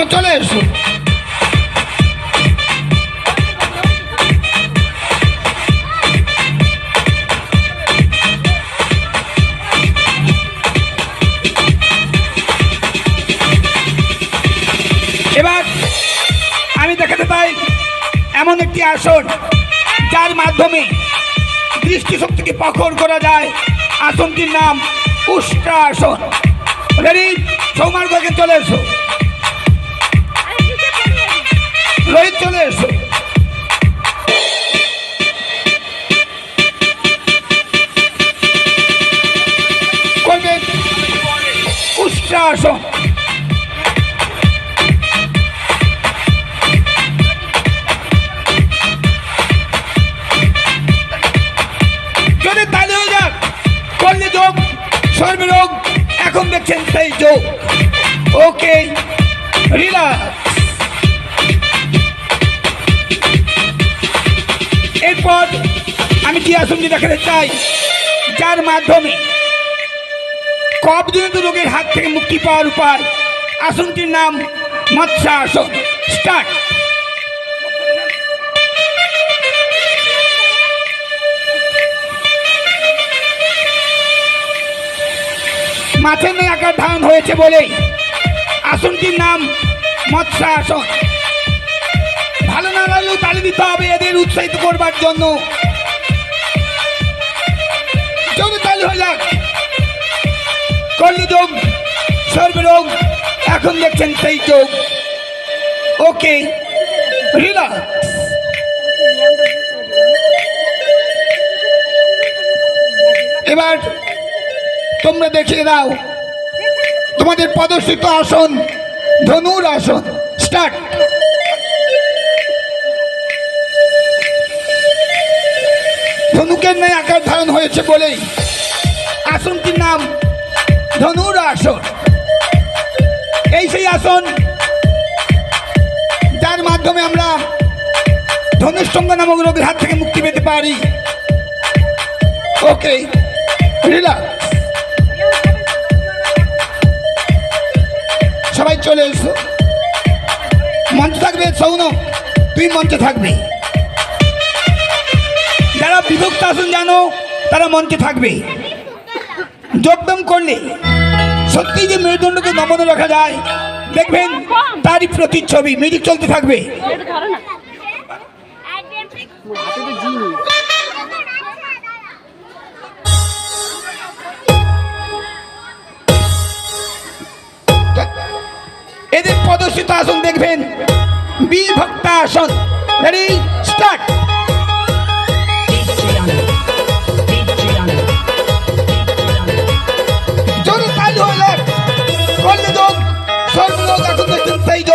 তো চলে এসো। এবার আমি দেখাতে পাই এমন একটি আসন যার মাধ্যমে দৃষ্টিশক্তিকে প্রখর করা যায়। আসনটির নাম উষ্ট্রা আসন। রেডি সৌমার্গকে চলে এসো। উষ্ট্রা যদি তাহলে হয়ে যাক করলে যোগ সর্বরোগ এখন দেখছেন সেই যোগ। ওকে রিল্যাক্স এরপর আমি যে আসনটি দেখাতে চাই, যার মাধ্যমে কবজনিত রোগের হাত থেকে মুক্তি পাওয়ার উপায়। আসনটির নাম মৎস্যা আসন স্টার্ট মাছের মেয়ে আকার ধারণ হয়েছে বলেই আসনটির নাম মৎস্য আসন ভালো না লাগলেও তালি দিতে হবে এদের উৎসাহিত করবার জন্য। জোরে তালি হয়ে যাক। করলি যোগ সর্বরোগ এখন দেখছেন সেই যোগ। ওকে রিল্যাক্স এবার তোমরা দেখিয়ে দাও তোমাদের প্রদর্শিত আসন, ধনুর আসন। স্টার্ট। ধনুকের ন্যায় আকার ধারণ হয়েছে বলেই। আসনটির নাম ধনুর আসন এই সেই আসন, যার মাধ্যমে আমরা ধনুষ্টঙ্গ নামক রোগের হাত থেকে মুক্তি পেতে পারি। ওকে সবাই চলে এসো। মঞ্চ থাকবে সৌন তুই মঞ্চে থাকবি। যারা বিভক্ত আসন জানো, তারা মঞ্চে থাকবে। যোগব্যায়াম করলে সত্যি যে মেরুদণ্ডকে নমনে রাখা যায় দেখবেন তারই প্রতিচ্ছবি মিউজিক চলতে থাকবে। এদের প্রদর্শিত আসন দেখবেন। বিভক্তা আসন। রেডি স্টার্ট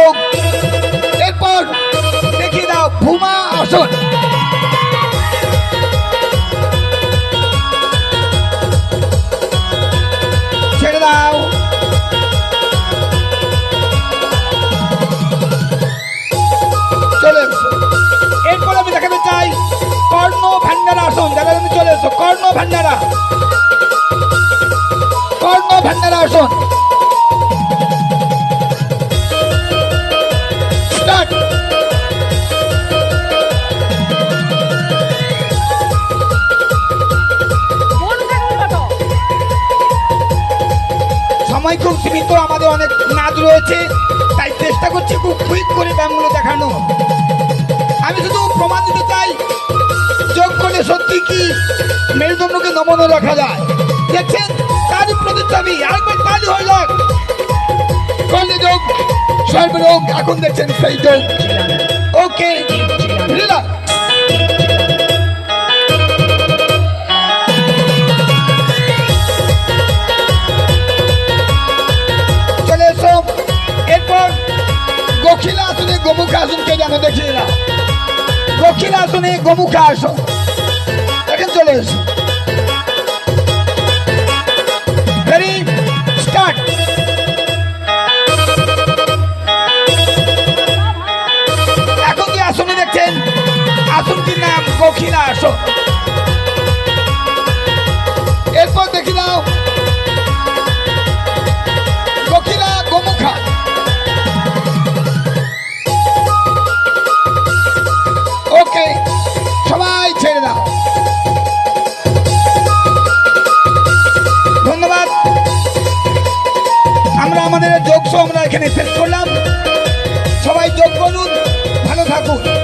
দেখছেন সীমিত আমাদের অনেক নাচ রয়েছে, তাই চেষ্টা করছি খুব কুইক করে ব্যায়ামগুলো দেখানো। আমি শুধু প্রমাণ দিতে চাই যোগ করলে সত্যি কি, মেরুদণ্ডকে নমনে রাখা যায়। দেখছেন? তারই প্রতিচ্ছবি আরেকবার তালি হয়ে যাক। করলে যোগ সর্বরোগ এখন দেখছেন সেই যোগ। ওকে রিল্যাক্স গখিলা আসনে গোমুখা আসো। এখন চলে এসো। এখানে শেষ করলাম। সবাই যোগ করুন ভালো থাকুন।